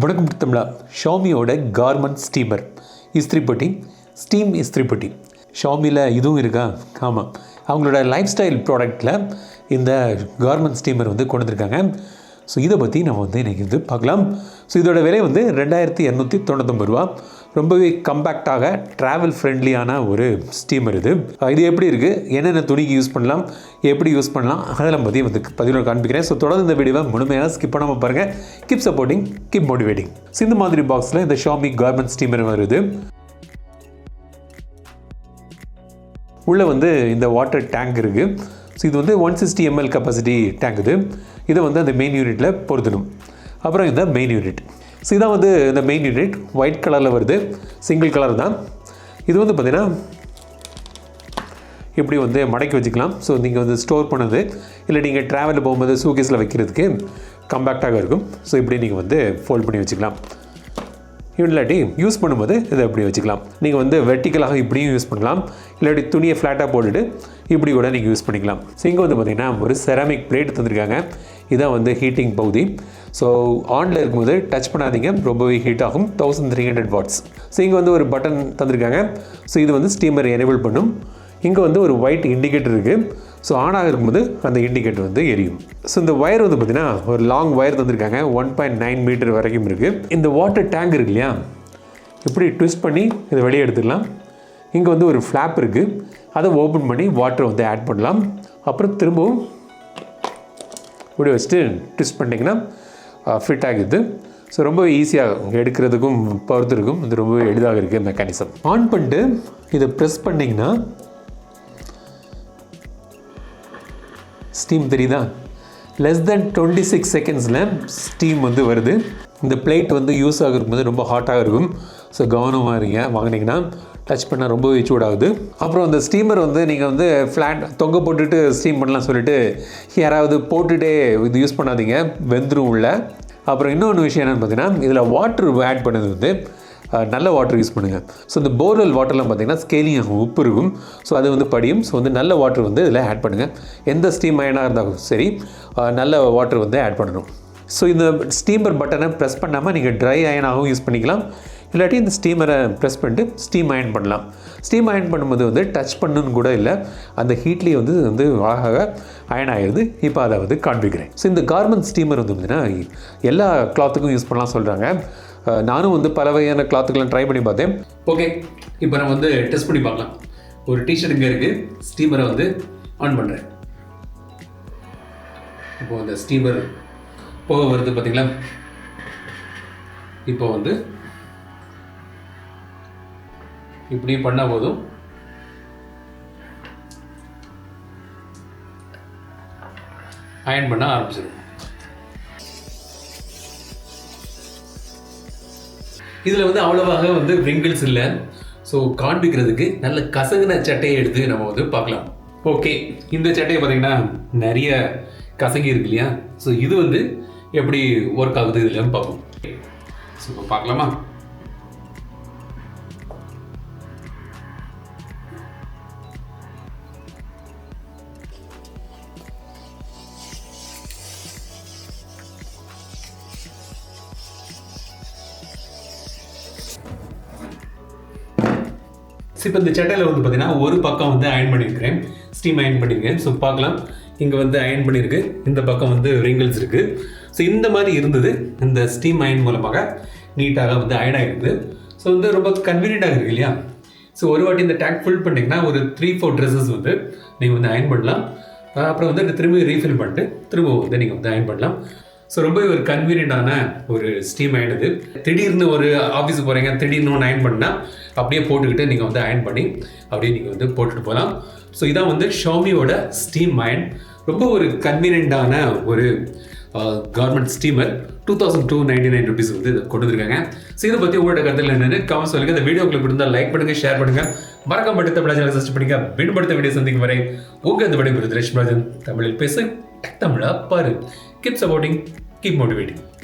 வணக்கம் தமிழா ஷாமியோட garment steamer இஸ்திரி பொட்டி ஸ்டீம் இஸ்திரி பொட்டி ஷாமியில் இதுவும் இருக்கா? ஆமாம் அவங்களோட லைஃப் ஸ்டைல் ப்ராடக்டில் இந்த கார்மெண்ட் ஸ்டீமர் வந்து கொண்டு வந்திருக்காங்க. ஸோ இதை பற்றி நம்ம வந்து இன்றைக்கி வந்து பார்க்கலாம். ஸோ இதோட விலை வந்து ரெண்டாயிரத்தி இரநூத்தி தொண்ணூத்தொம்பது ரூபா. ரொம்பவே கம்பேக்டாக ட்ராவல் ஃப்ரெண்ட்லியான ஒரு ஸ்டீமர் இது. இது எப்படி இருக்குது என்னென்ன துணிக்கு யூஸ் பண்ணலாம்? எப்படி யூஸ் பண்ணலாம்? அதெல்லாம் பற்றி வந்து பதிவில் காண்பிக்கிறேன். ஸோ தொடர்ந்து இந்த வீடியோவை முழுமையாக ஸ்கிப் பண்ணாமல் பாருங்கள் keep supporting keep motivating so இந்த மாதிரி பாக்ஸில் இந்த ஷாமி கார்மெண்ட் ஸ்டீமர் வருது. உள்ளே வந்து இந்த வாட்டர் டேங்க் இருக்குது ஸோ இது வந்து one sixty ml capacity tank இது. இதை வந்து அந்த மெயின் யூனிட்டில் பொருத்தணும். அப்புறம் இந்த மெயின் யூனிட் ஸோ இதான் வந்து இந்த மெயின் யூனிட் ஒயிட் கலரில் வருது. சிங்கிள் கலர் தான். இது வந்து பார்த்திங்கன்னா இப்படி வந்து மடக்கி வச்சுக்கலாம். ஸோ நீங்கள் வந்து ஸ்டோர் பண்ணது இல்லை நீங்கள் ட்ராவலில் போகும்போது சூகேஸில் வைக்கிறதுக்கு கம்பேக்டாக இருக்கும். ஸோ இப்படி நீங்கள் வந்து ஃபோல்ட் பண்ணி வச்சுக்கலாம். இல்லாட்டி யூஸ் பண்ணும்போது இதை இப்படி வச்சுக்கலாம். நீங்கள் வந்து வெர்டிக்கலாக இப்படியும் யூஸ் பண்ணலாம். இல்லாட்டி துணியை ஃப்ளாட்டாக போட்டுட்டு இப்படி கூட நீங்கள் யூஸ் பண்ணிக்கலாம். ஸோ இங்கே வந்து பார்த்திங்கன்னா ஒரு செராமிக் பிளேட் தந்திருக்காங்க. இதான் வந்து ஹீட்டிங் பகுதி. ஸோ ஆனில் இருக்கும்போது டச் பண்ணாதீங்க. ரொம்பவே ஹீட் ஆகும். Thousand three hundred watts so இங்கே வந்து ஒரு பட்டன் தந்திருக்காங்க. ஸோ இது வந்து ஸ்டீமர் எனேபிள் பண்ணும். இங்கே வந்து ஒரு ஒயிட் இண்டிகேட்டர் இருக்குது ஸோ ஆனாக இருக்கும்போது அந்த இண்டிகேட்டர் வந்து எரியும். ஸோ இந்த ஒயர் வந்து பார்த்திங்கன்னா ஒரு லாங் ஒயர் தந்திருக்காங்க. ஒன் பாயிண்ட் நைன் மீட்டர் வரைக்கும் இருக்குது இந்த வாட்டர் டேங்க் இருக்கு இல்லையா? இப்படி ட்விஸ்ட் பண்ணி இதை வெளியே எடுத்துடலாம். இங்கே வந்து ஒரு ஃப்ளாப் இருக்குது அதை ஓப்பன் பண்ணி வாட்டரை வந்து ஆட் பண்ணலாம். அப்புறம் திரும்பவும் இப்படி வச்சுட்டு ட்விஸ்ட் பண்ணிங்கன்னா ஃபிட் ஆகுது ஸோ ரொம்ப ஈஸியாக எடுக்கிறதுக்கும் பொறுத்திருக்கும். இது ரொம்ப எளிதாக இருக்குது மெக்கானிசம் ஆன் பண்ணிட்டு இதை ப்ரெஸ் பண்ணிங்கன்னா ஸ்டீம் தெரியுதா? லெஸ் தென் டுவெண்ட்டி சிக்ஸ் செகண்ட்ஸில் ஸ்டீம் வந்து வருது. இந்த பிளேட் வந்து யூஸ் ஆகிருக்கும்போது ரொம்ப ஹாட்டாக இருக்கும். ஸோ கவனமாக இருங்க. வாங்கினீங்கன்னா டச் பண்ணால் ரொம்பவே சூடாகுது. அப்புறம் அந்த ஸ்டீமர் வந்து நீங்கள் வந்து ஃப்ளாட் தொங்க போட்டுட்டு ஸ்டீம் பண்ணலாம் சொல்லிட்டு யாராவது போட்டுகிட்டே இது யூஸ் பண்ணாதீங்க. வெந்துடும் உள்ள. அப்புறம் இன்னொன்று விஷயம் என்னென்னு பார்த்தீங்கன்னா இதில் வாட்டர் ஆட் பண்ணது வந்து நல்ல வாட்டர் யூஸ் பண்ணுங்கள் ஸோ இந்த போர்வெல் வாட்டர்லாம் பார்த்தீங்கன்னா ஸ்கேலிங் ஆகும் உப்பு இருக்கும். ஸோ அது வந்து படியும். ஸோ வந்து நல்ல வாட்டர் வந்து இதில் ஆட் பண்ணுங்கள் எந்த ஸ்டீம் அயனாக இருந்தாலும் சரி நல்ல வாட்டர் வந்து ஆட் பண்ணணும். ஸோ இந்த ஸ்டீமர் பட்டனை ப்ரெஸ் பண்ணாமல் நீங்கள் ட்ரை அயனாகவும் யூஸ் பண்ணிக்கலாம். இல்லாட்டி இந்த ஸ்டீமரை ப்ரெஸ் பண்ணிட்டு ஸ்டீம் அயன் பண்ணலாம். ஸ்டீம் அயன் பண்ணும்போது வந்து டச் பண்ணுன்னு கூட இல்லை. அந்த ஹீட்லேயே வந்து வந்து அழகாக அயன் ஆகிடுது இப்போ அதை வந்து காண்பிக்கிறேன். ஸோ இந்த கார்மெண்ட் ஸ்டீமர் வந்து பார்த்தீங்கன்னா எல்லா கிளாத்துக்கும் யூஸ் பண்ணலாம் சொல்கிறாங்க நானும் வந்து பல வகையான கிளாத்துக்கெல்லாம் ட்ரை பண்ணி பார்த்தேன். ஓகே இப்போ நம்ம வந்து டெஸ்ட் பண்ணி பார்க்கலாம். ஒரு டிஷர்ட் இங்கே இருக்குது ஸ்டீமரை வந்து ஆன் பண்ணுறேன் இப்போ அந்த ஸ்டீமர் போக வருது பார்த்தீங்களா இப்போ வந்து இப்படி பண்ணால் போதும். அயன் பண்ண ஆரம்பிச்சிடும். இதில் வந்து அவ்வளவாக வந்து விங்கிள்ஸ் இல்லை. ஸோ காண்பிக்கிறதுக்கு நல்ல கசங்கின சட்டையை எடுத்து நம்ம வந்து பார்க்கலாம். ஓகே இந்த சட்டையை பார்த்தீங்கன்னா நிறைய கசங்கி இருக்கு இல்லையா? ஸோ இது வந்து எப்படி ஒர்க் ஆகுது இதுலன்னு பார்ப்போம். ஸோ பார்க்கலாமா? ஸோ இப்போ இந்த சட்டையில் வந்து பார்த்தீங்கன்னா ஒரு பக்கம் வந்து அயன் பண்ணியிருக்கிறேன். ஸ்டீம் அயன் பண்ணியிருக்கேன். ஸோ பார்க்கலாம். இங்கே வந்து அயன் பண்ணியிருக்கு. இந்த பக்கம் வந்து ரிங்கிள்ஸ் இருக்குது ஸோ இந்த மாதிரி இருந்தது. இந்த ஸ்டீம் அயன் மூலமாக நீட்டாக வந்து அயன் ஆகிருக்குது ஸோ வந்து ரொம்ப கன்வீனியண்ட்டாக இருக்குது இல்லையா? ஸோ ஒரு வாட்டி இந்த டேங்க் ஃபுல் பண்ணிங்கன்னா ஒரு த்ரீ ஃபோர் ட்ரெஸ்ஸஸ் வந்து நீங்கள் வந்து அயன் பண்ணலாம். அப்புறம் வந்து திரும்பி ரீஃபில் பண்ணிட்டு திரும்ப வந்து நீங்கள் வந்து அயன் பண்ணலாம். ஸோ ரொம்ப ஒரு கன்வீனியண்டான ஒரு ஸ்டீம் அயன் இது. திடீர்னு ஒரு ஆஃபீஸுக்கு போகிறீங்க திடீர்னு ஒன்று அயன் பண்ணால் அப்படியே போட்டுக்கிட்டு நீங்கள் வந்து அயன் பண்ணி அப்படியே நீங்கள் வந்து போட்டுட்டு போகலாம். ஸோ இதான் வந்து ஷாமியோட ஸ்டீம் அயன் ரொம்ப ஒரு கன்வீனியண்டான ஒரு government steamer two thousand two ninety nine rupees வந்து கொடுத்துருக்காங்க கொண்டு வந்திருக்காங்க. ஸோ இதை பற்றி உங்களோட கருத்தில் என்னென்னு கமெண்ட் சொல்லுங்கள் இந்த வீடியோ உங்களுக்கு இருந்தால் லைக் பண்ணுங்கள் ஷேர் பண்ணுங்கள் மறக்காம படுத்த தமிழ் சர்ச் பண்ணுங்க மீண்டும் படுத்த வீடியோ சந்திக்கும் வரை உங்கள் இந்த விடைபெறுது ரேஷ்மராஜன். தமிழில் பேசு தமிழா பாரு. Keep supporting keep motivating